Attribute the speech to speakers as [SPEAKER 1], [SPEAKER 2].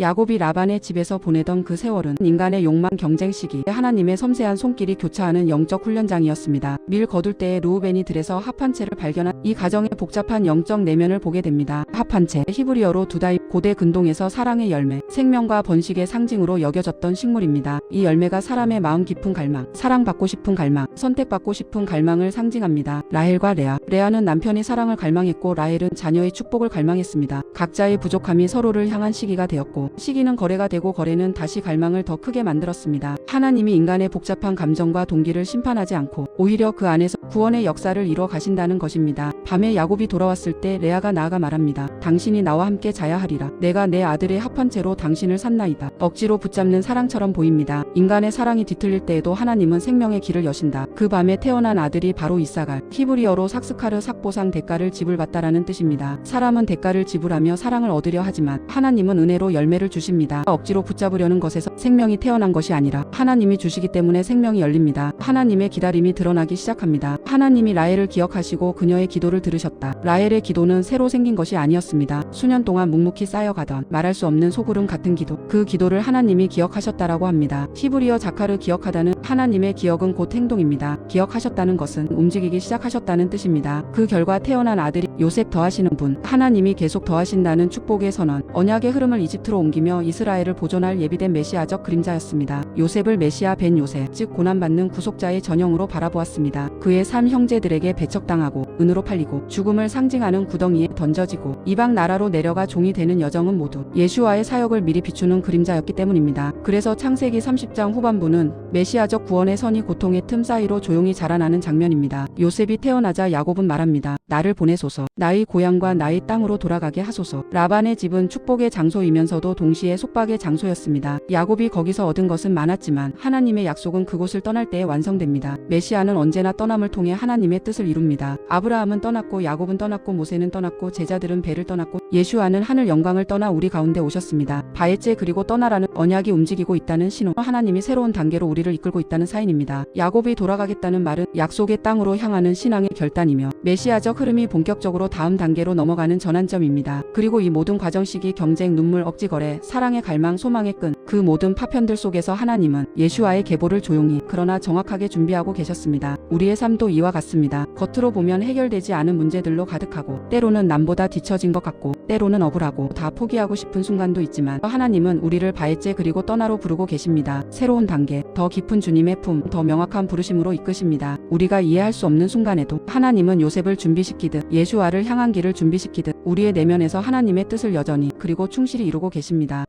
[SPEAKER 1] 야곱이 라반의 집에서 보내던 그 세월은 인간의 욕망 경쟁 시기 하나님의 섬세한 손길이 교차하는 영적 훈련장이었습니다. 밀 거둘 때에 루우벤이 들에서 합한 채를 발견한 이 가정의 복잡한 영적 내면을 보게 됩니다. 채 히브리어로 두다이 고대 근동에서 사랑의 열매, 생명과 번식의 상징으로 여겨졌던 식물입니다. 이 열매가 사람의 마음 깊은 갈망, 사랑받고 싶은 갈망, 선택받고 싶은 갈망을 상징합니다. 라헬과 레아. 레아는 남편의 사랑을 갈망했고 라헬은 자녀의 축복을 갈망했습니다. 각자의 부족함이 서로를 향한 시기가 되었고 시기는 거래가 되고 거래는 다시 갈망을 더 크게 만들었습니다. 하나님이 인간의 복잡한 감정과 동기를 심판하지 않고 오히려 그 안에서 구원의 역사를 이뤄 가신다는 것입니다. 밤에 야곱이 돌아왔을 때 레아가 나아가 말합니다. 당신이 나와 함께 자야 하리라. 내가 내 아들의 합한 채로 당신을 샀나이다. 억지로 붙잡는 사랑처럼 보입니다. 인간의 사랑이 뒤틀릴 때에도 하나님은 생명의 길을 여신다. 그 밤에 태어난 아들이 바로 이사갈. 히브리어로 삭스카르 삭보상 대가를 지불받다라는 뜻입니다. 사람은 대가를 지불하며 사랑을 얻으려 하지만 하나님은 은혜로 열매 를 주십니다. 억지로 붙잡으려는 것에서 생명이 태어난 것이 아니라 하나님이 주시기 때문에 생명이 열립니다. 하나님의 기다림이 드러나기 시작합니다. 하나님이 라헬을 기억하시고 그녀의 기도를 들으셨다. 라헬의 기도는 새로 생긴 것이 아니었습니다. 수년 동안 묵묵히 쌓여가던 말할 수 없는 소구름 같은 기도. 그 기도를 하나님이 기억하셨다라고 합니다. 히브리어 자카를 기억하다는 하나님의 기억은 곧 행동입니다. 기억하셨다는 것은 움직이기 시작하셨다는 뜻입니다. 그 결과 태어난 아들이 요셉 더하시는 분, 하나님이 계속 더하신다는 축복의 선언, 언약의 흐름을 이집트로 옮기며 이스라엘을 보존할 예비된 메시아적 그림자였습니다. 요셉을 메시아 벤 요셉, 즉 고난받는 구속자의 전형으로 바라보았습니다. 그의 삼 형제들에게 배척당하고 은으로 팔리고 죽음을 상징하는 구덩이에 던져지고 이방 나라로 내려가 종이 되는 여정은 모두 예수와의 사역을 미리 비추는 그림자였기 때문입니다. 그래서 창세기 30장 후반부는 메시아 적 구원의 선이 고통의 틈 사이로 조용히 자라나는 장면입니다. 요셉이 태어나자 야곱은 말합니다. 나를 보내소서. 나의 고향과 나의 땅으로 돌아가게 하소서. 라반의 집은 축복의 장소이면서도 동시에 속박의 장소였습니다. 야곱이 거기서 얻은 것은 많았지만 하나님의 약속은 그곳을 떠날 때에 완성됩니다. 메시아는 언제나 떠남을 통해 하나님의 뜻을 이룹니다. 아브라함은 떠났고 야곱은 떠났고 모세는 떠났고 제자들은 배를 떠났고 예수와는 하늘 영광을 떠나 우리 가운데 오셨습니다. 바에째 그리고 떠나라는 언약이 움직이고 있다는 신호. 하나님이 새로운 단계로 우리를 이끌고 있다는 사인입니다. 야곱이 돌아가겠다는 말은 약속의 땅으로 향하는 신앙의 결단이며 메시아적 흐름이 본격적으로 다음 단계로 넘어가는 전환점입니다. 그리고 이 모든 과정 시기 경쟁, 눈물, 억지 거래, 사랑의 갈망, 소망의 끈, 그 모든 파편들 속에서 하나님은 예수와의 계보를 조용히 그러나 정확하게 준비하고 계셨습니다. 우리의 삶도 이와 같습니다. 겉으로 보면 해결되지 않은 문제들로 가득하고 때로는 남보다 뒤처진 것 같고 때로는 억울하고 다 포기하고 싶은 순간도 있지만 하나님은 우리를 바에째 그리고 떠나로 부르고 계십니다. 새로운 단계, 더 깊은 주님의 품, 더 명확한 부르심으로 이끄십니다. 우리가 이해할 수 없는 순간에도 하나님은 요셉을 준비시키듯 예수와를 향한 길을 준비시키듯 우리의 내면에서 하나님의 뜻을 여전히 그리고 충실히 이루고 계십니다.